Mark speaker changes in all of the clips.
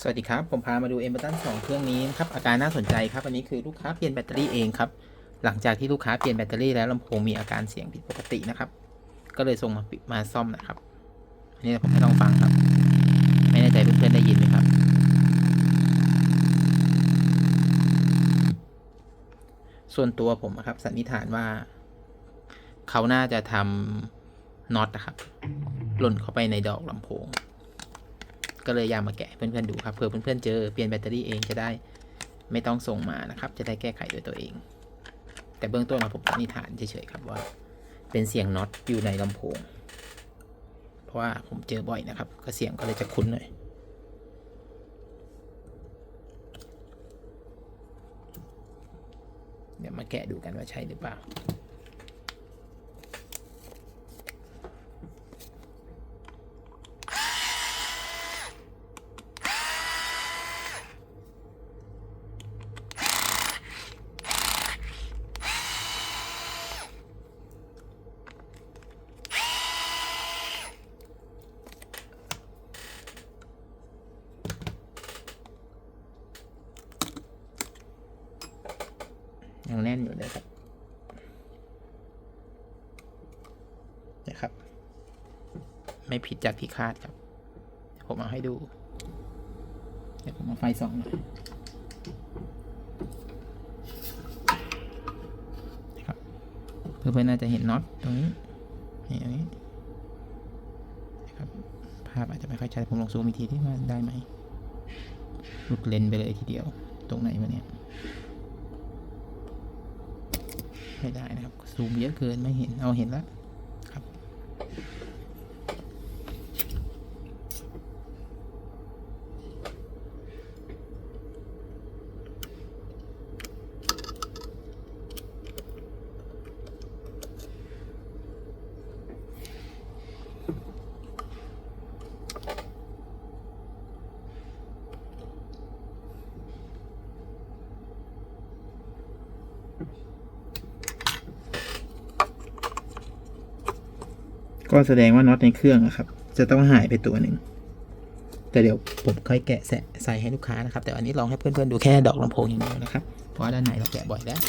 Speaker 1: สวัสดีครับ ผมพามาดูเอ็มเบอร์ตันสองเครื่องนี้นะครับ อาการน่าสนใจครับ อันนี้คือลูกค้าเปลี่ยนแบตเตอรี่เองครับ หลังจากที่ลูกค้าเปลี่ยนแบตเตอรี่แล้วลำโพงมีอาการเสียงผิดปกตินะครับ ก็เลยส่งมามาซ่อมนะครับ อันนี้ผมให้ลองฟังครับ ไม่แน่ใจเพื่อนๆได้ยินไหมครับ ส่วนตัวผมครับสันนิษฐานว่า เขาน่าจะทำน็อตนะครับ หล่นเข้าไปในดอกลำโพง ก็เลยอยากมาแกะเพื่อนๆดูครับเผื่อเพื่อนๆเจอเปลี่ยนแบตเตอรี่เองจะได้ไม่ต้องส่งมานะครับ จะได้แก้ไขด้วยตัวเอง แต่เบื้องต้นนะผมนิฐานเฉยๆครับว่า เป็นเสียงน็อตอยู่ในลำโพง เพราะว่าผมเจอบ่อยนะครับ ก็เสียงก็เลยจะคุ้นหน่อยเดี๋ยวมาแกะดูกันว่าใช่หรือเปล่า ยังแน่นอยู่เลยครับนะครับ ไม่ผิดจากที่คาดครับ ผมเอาให้ดู เดี๋ยวผมเอาไฟส่องหน่อยนะครับเพื่อนๆน่าจะเห็นน็อตตรงนี้นี่ตรงนี้นะครับภาพอาจจะไม่ค่อยชัดผมลองซูมอีกทีที่ว่าได้ไหมหลุดเลนส์ไปเลยทีเดียว ตรงไหนวะเนี่ย ไม่ได้นะครับ ซูมเยอะเกินไม่เห็น เอาเห็นแล้วครับ ก็แสดงว่าน็อตในเครื่องครับ จะต้องหายไปตัวหนึ่ง แต่เดี๋ยวผมค่อยแกะแสใส่ให้ลูกค้านะครับ แต่อันนี้ลองให้เพื่อนๆดูแค่ดอกลำโพงอย่างเดียวนะครับ เพราะว่าด้านในเราแกะบ่อยแล้ว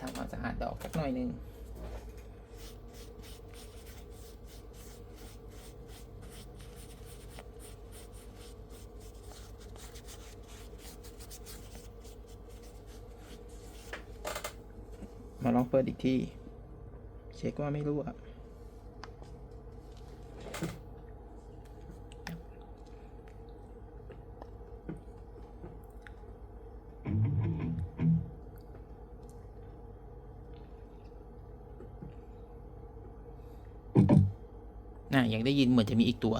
Speaker 1: ทำความสะอาดดอกสัก หน่อยหนึ่งมาลองเปิดอีกที เช็คว่าไม่รู้อ่ น่ะยังได้ยินเหมือนจะมีอีกตัว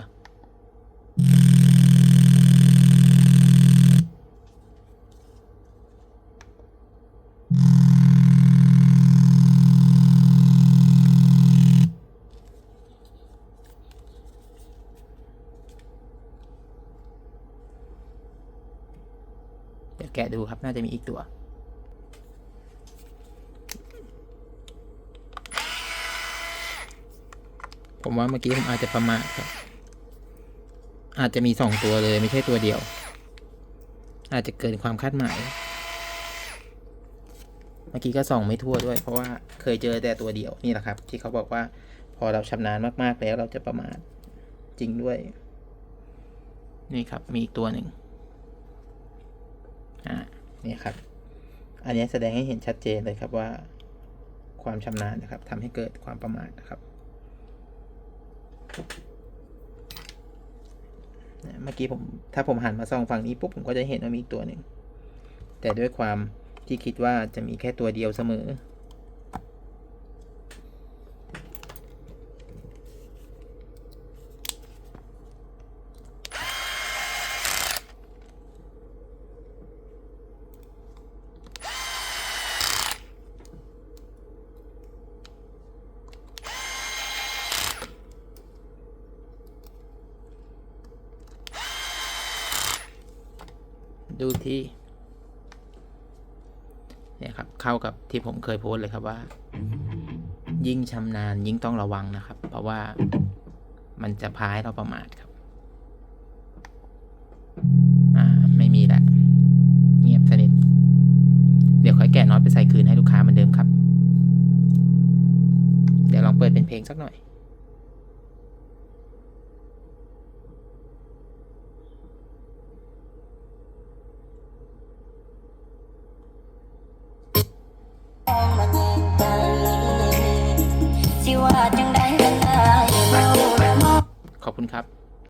Speaker 1: เดี๋ยวแกะดูครับน่าจะมีอีกตัว ผมว่าเมื่อกี้ผมอาจจะประมาทครับ อาจจะมีสองตัวเลยไม่ใช่ตัวเดียว อาจจะเกินความคาดหมาย เมื่อกี้ก็ส่องไม่ทั่วด้วย เพราะว่าเคยเจอแต่ตัวเดียวนี่แหละครับ ที่เขาบอกว่าพอเราชำนาญมากๆแล้วเราจะประมาทจริงด้วย นี่ครับ มีอีกตัวหนึ่งอ่านี่ครับ อันนี้แสดงให้เห็นชัดเจนเลยครับว่าความชำนาญนะครับทำให้เกิดความประมาทนะครับ เมื่อกี้ผมถ้าผมหันมาส่องฝั่งนี้ปุ๊บผมก็จะเห็นว่ามีอีกตัวหนึ่งแต่ด้วยความที่คิดว่าจะมีแค่ตัวเดียวเสมอ ดูที่ เนี่ยครับ เข้ากับที่ผมเคยโพสเลยครับว่า ยิ่งชำนาญยิ่งต้องระวังนะครับ เพราะว่ามันจะพายเราประมาทครับ อ่า ไม่มีละ เงียบสนิท เดี๋ยวค่อยแกะน็อตไปใส่คืนให้ลูกค้าเหมือนเดิมครับ เดี๋ยวลองเปิดเป็นเพลงสักหน่อย ขอบคุณครับ